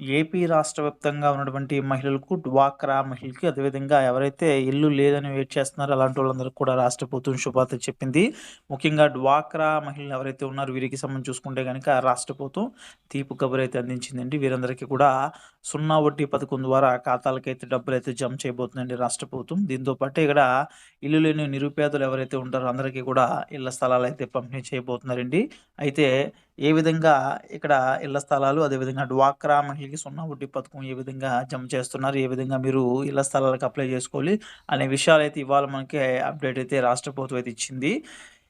AP రాష్ట్ర వ్యాప్తంగా ఉన్నటువంటి మహిళలకు డ్వాక్రా మహిళకి అదేవిధంగా ఎవరైతే ఇల్లు లేదని వెయిట్ చేస్తున్నారో అలాంటి వాళ్ళందరికీ కూడా రాష్ట్ర ప్రభుత్వం శుభార్త చెప్పింది. ముఖ్యంగా డ్వాక్రా మహిళలు ఎవరైతే ఉన్నారో వీరికి సంబంధించి చూసుకుంటే కనుక రాష్ట్ర ప్రభుత్వం తీపు కబురు అయితే అందించిందండి. వీరందరికీ కూడా సున్నా వడ్డీ పథకం ద్వారా ఖాతాలకైతే డబ్బులు అయితే జమ చేయబోతుందండి రాష్ట్ర ప్రభుత్వం. దీంతో పాటు ఇక్కడ ఇల్లు లేని నిరుపేదలు ఎవరైతే ఉంటారో అందరికీ కూడా ఇళ్ళ స్థలాలు అయితే పంపిణీ చేయబోతున్నారండి. అయితే ఏ విధంగా ఇక్కడ ఇళ్ళ స్థలాలు అదేవిధంగా డ్వాక్రా మహిళకి సున్నా వడ్డీ పథకం ఏ విధంగా జమ చేస్తున్నారు ఏ విధంగా మీరు ఇళ్ళ స్థలాలకు అప్లై చేసుకోవాలి అనే విషయాలు అయితే ఇవాళ మనకి అప్డేట్ అయితే రాష్ట్ర ప్రభుత్వం అయితే ఇచ్చింది.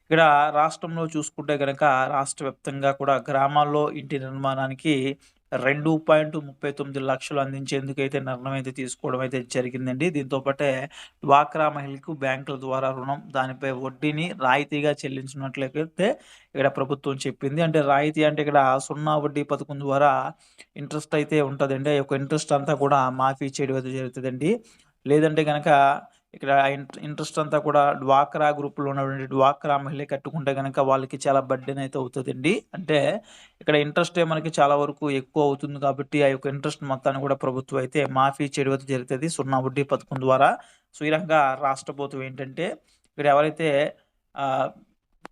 ఇక్కడ రాష్ట్రంలో చూసుకుంటే కనుక రాష్ట్ర వ్యాప్తంగా కూడా గ్రామాల్లో ఇంటి నిర్మాణానికి రెండు పాయింట్ ముప్పై తొమ్మిది లక్షలు అందించేందుకు అయితే నిర్ణయం అయితే తీసుకోవడం అయితే జరిగిందండి. దీంతో పాటే డ్వాక్రా మహిళకు బ్యాంకుల ద్వారా రుణం దానిపై వడ్డీని రాయితీగా చెల్లించినట్లయితే ఇక్కడ ప్రభుత్వం చెప్పింది. అంటే రాయితీ అంటే ఇక్కడ సున్నా వడ్డీ పథకం ద్వారా ఇంట్రెస్ట్ అయితే ఉంటుందండి. ఆ యొక్క ఇంట్రెస్ట్ అంతా కూడా మాఫీ చేయడం అయితే జరుగుతుందండి. లేదంటే కనుక ఇక్కడ ఇంట్రెస్ట్ అంతా కూడా డ్వాక్రా గ్రూప్లో ఉన్నటువంటి డ్వాక్రా మహిళ కట్టుకుంటే కనుక వాళ్ళకి చాలా బర్డెన్ అయితే అవుతుందండి. అంటే ఇక్కడ ఇంట్రెస్ట్ మనకి చాలా వరకు ఎక్కువ అవుతుంది కాబట్టి ఆ యొక్క ఇంట్రెస్ట్ మొత్తాన్ని కూడా ప్రభుత్వం అయితే మాఫీ చేయడం అయితే జరుగుతుంది. సున్నా వడ్డీ పథకం ద్వారా. సో ఈ రకంగా రాష్ట్ర ప్రభుత్వం ఏంటంటే ఇక్కడ ఎవరైతే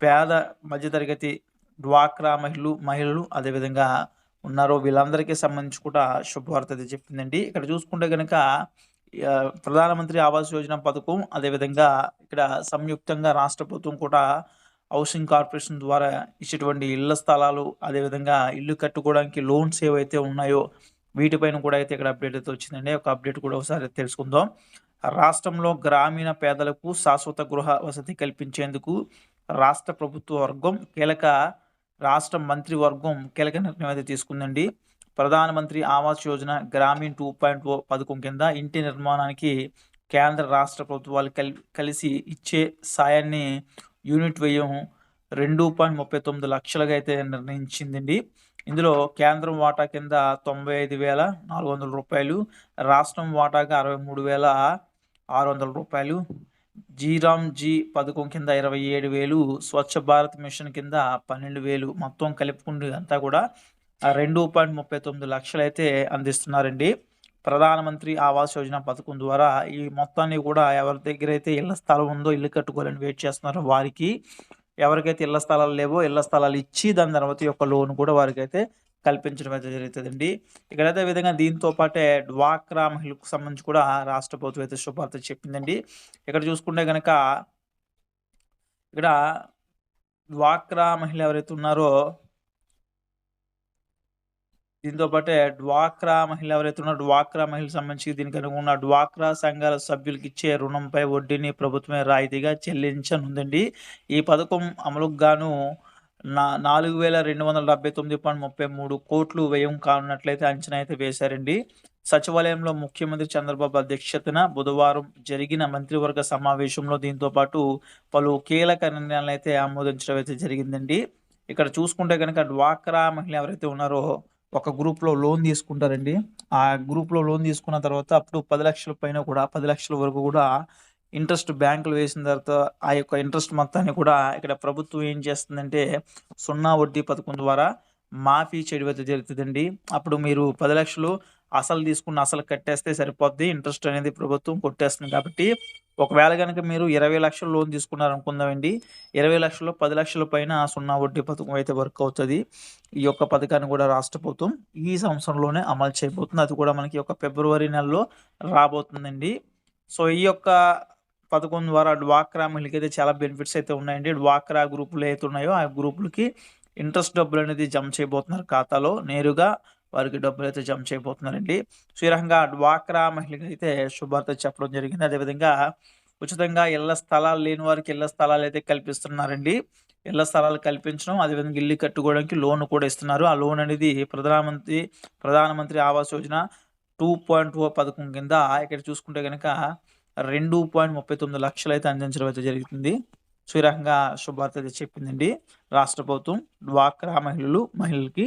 పేద మధ్యతరగతి డ్వాక్రా మహిళలు మహిళలు అదేవిధంగా ఉన్నారో వీళ్ళందరికీ సంబంధించి కూడా శుభవార్త అయితే చెప్పిందండి. ఇక్కడ చూసుకుంటే కనుక ప్రధానమంత్రి ఆవాస్ యోజన పథకం అదేవిధంగా ఇక్కడ సంయుక్తంగా రాష్ట్ర ప్రభుత్వం కూడా హౌసింగ్ కార్పొరేషన్ ద్వారా ఇచ్చేటువంటి ఇళ్ళ స్థలాలు అదేవిధంగా ఇల్లు కట్టుకోవడానికి లోన్స్ ఏవైతే ఉన్నాయో వీటిపైన కూడా అయితే ఇక్కడ అప్డేట్ అయితే వచ్చిందండి. ఒక అప్డేట్ కూడా ఒకసారి తెలుసుకుందాం. రాష్ట్రంలో గ్రామీణ పేదలకు శాశ్వత గృహ వసతి కల్పించేందుకు రాష్ట్ర ప్రభుత్వ వర్గం కీలక రాష్ట్ర మంత్రివర్గం కీలక నిర్ణయం అయితే తీసుకుందండి. ప్రధానమంత్రి Awas Yojana Gramin two point O పథకం కింద ఇంటి నిర్మాణానికి కేంద్ర రాష్ట్ర ప్రభుత్వాలు కలి కలిసి ఇచ్చే సాయాన్ని యూనిట్ వ్యయం రెండు పాయింట్ ముప్పై తొమ్మిది లక్షలుగా అయితే నిర్ణయించిందండి. ఇందులో కేంద్రం వాటా కింద తొంభై ఐదు వేల నాలుగు వందల రూపాయలు రాష్ట్రం వాటాగా అరవై మూడు వేల ఆరు వందల రూపాయలు జీరామ్ జీ పథకం కింద ఇరవై ఏడు వేలు స్వచ్ఛ భారత్ మిషన్ కింద పన్నెండు వేలు మొత్తం కలుపుకుంటే అంతా కూడా రెండు పాయింట్ ముప్పై తొమ్మిది లక్షలు అయితే అందిస్తున్నారండి. ప్రధానమంత్రి ఆవాస్ యోజన పథకం ద్వారా ఈ మొత్తాన్ని కూడా ఎవరి దగ్గర అయితే ఇళ్ళ స్థలం ఉందో ఇల్లు కట్టుకోవాలని వెయిట్ చేస్తున్నారో వారికి ఎవరికైతే ఇళ్ళ స్థలాలు లేవో ఇళ్ళ స్థలాలు ఇచ్చి దాని తర్వాత యొక్క లోన్ కూడా వారికి అయితే కల్పించడం అయితే జరుగుతుందండి. ఇక్కడైతే విధంగా దీంతో పాటే డ్వాక్రా మహిళకు సంబంధించి కూడా రాష్ట్ర ప్రభుత్వం అయితే శుభార్త చెప్పిందండి. ఇక్కడ చూసుకుంటే కనుక ఇక్కడ డ్వాక్రా మహిళ ఎవరైతే ఉన్నారో దీంతో పాటే డ్వాక్రా మహిళ ఎవరైతే ఉన్నారో డ్వాక్రా మహిళ సంబంధించి దీనికి అనుకున్న డ్వాక్రా సంఘాల సభ్యులకు ఇచ్చే రుణంపై వడ్డీని ప్రభుత్వమే రాయితీగా చెల్లించనుందండి. ఈ పథకం అమలుకు గాను నా నాలుగు వేల రెండు వందల డెబ్బై తొమ్మిది పాయింట్ ముప్పై మూడు కోట్లు వ్యయం కానున్నట్లయితే అంచనా అయితే వేశారండి. సచివాలయంలో ముఖ్యమంత్రి చంద్రబాబు అధ్యక్షతన బుధవారం జరిగిన మంత్రివర్గ సమావేశంలో దీంతో పాటు పలు కీలక నిర్ణయాలను అయితే ఆమోదించడం అయితే జరిగిందండి. ఇక్కడ చూసుకుంటే కనుక డ్వాక్రా మహిళ ఎవరైతే ఉన్నారో ఒక గ్రూప్లో లోన్ తీసుకుంటారండి. ఆ గ్రూప్లో లోన్ తీసుకున్న తర్వాత అప్పుడు పది లక్షల పైన కూడా పది లక్షల వరకు కూడా ఇంట్రెస్ట్ బ్యాంకులు వేసిన తర్వాత ఆ యొక్క ఇంట్రెస్ట్ మొత్తాన్ని కూడా ఇక్కడ ప్రభుత్వం ఏం చేస్తుందంటే సున్నా వడ్డీ పథకం ద్వారా మాఫీ చేయడం జరుగుతుందండి. అప్పుడు మీరు పది లక్షలు అసలు తీసుకున్న అసలు కట్టేస్తే సరిపోద్ది. ఇంట్రెస్ట్ అనేది ప్రభుత్వం కొట్టేస్తుంది. కాబట్టి ఒకవేళ కనుక మీరు ఇరవై లక్షలు లోన్ తీసుకున్నారు అనుకుందామండి ఇరవై లక్షలు పది లక్షల పైన సున్నా వడ్డీ పథకం అయితే వర్క్ అవుతుంది. ఈ యొక్క పథకాన్ని కూడా రాష్ట్ర ప్రభుత్వం ఈ సంవత్సరంలోనే అమలు చేయబోతుంది. అది కూడా మనకి ఒక ఫిబ్రవరి నెలలో రాబోతుందండి. సో ఈ యొక్క పథకం ద్వారా డ్వాక్రా మహిళకి అయితే చాలా బెనిఫిట్స్ అయితే ఉన్నాయండి. డ్వాక్రా గ్రూపులు అయితే ఉన్నాయో ఆ గ్రూపులకి ఇంట్రెస్ట్ డబ్బులు అనేది జమ చేయబోతున్నారు ఖాతాలో నేరుగా. వారికి డబ్బులు అయితే జమ చేయబోతున్నారండి. సో ఈ రకంగా డ్వాక్రా మహిళకి అయితే శుభార్త చెప్పడం జరిగింది. అదేవిధంగా ఉచితంగా ఇళ్ళ స్థలాలు లేని వారికి ఇళ్ళ స్థలాలు అయితే కల్పిస్తున్నారండి. ఇళ్ళ స్థలాలు కల్పించడం అదేవిధంగా ఇల్లు కట్టుకోవడానికి లోన్ కూడా ఇస్తున్నారు. ఆ లోన్ అనేది ప్రధానమంత్రి ప్రధానమంత్రి Awas Yojana two point O పథకం కింద ఇక్కడ చూసుకుంటే కనుక రెండు పాయింట్ ముప్పై తొమ్మిది లక్షలు అయితే అందించడం అయితే జరుగుతుంది సో ఈ రకంగా శుభార్త అయితే చెప్పిందండి. రాష్ట్ర ప్రభుత్వం డ్వాక్రా మహిళలు మహిళలకి